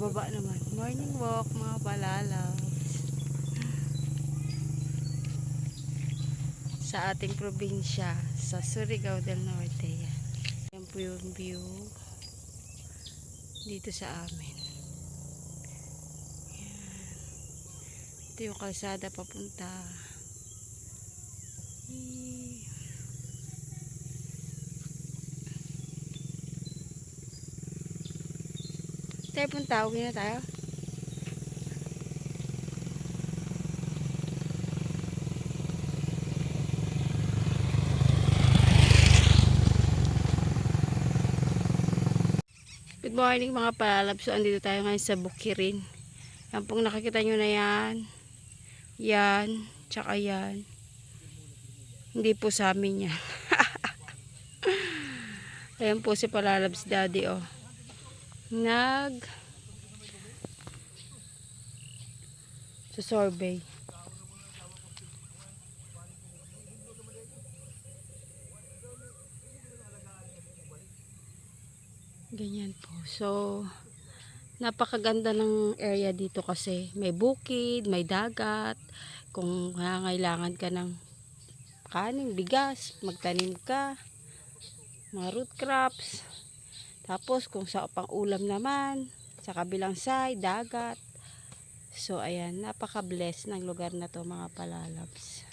Pababa naman. Morning walk mga palalabs. Sa ating probinsya, sa Surigao del Norte. Yan. Yan po yung view dito sa amin. Yan. Ito yung kalsada papunta. Tayo punta, uwi na tayo. Good morning mga palabs. So, andito tayo ngayon sa Bukirin. Yan pong nakikita nyo na yan. Yan. Tsaka yan. Hindi po sa amin yan. Ayan po si Palalabs Daddy oh. Nag sa survey. Ganyan po. So, napakaganda ng area dito kasi may bukid, may dagat. Kung nangailangan ka ng kanin, bigas, magtanim ka, mga root crops. Tapos, kung sa pang ulam naman, sa kabilang side, dagat. So, ayan, napaka-bless ng lugar na to mga palalabs.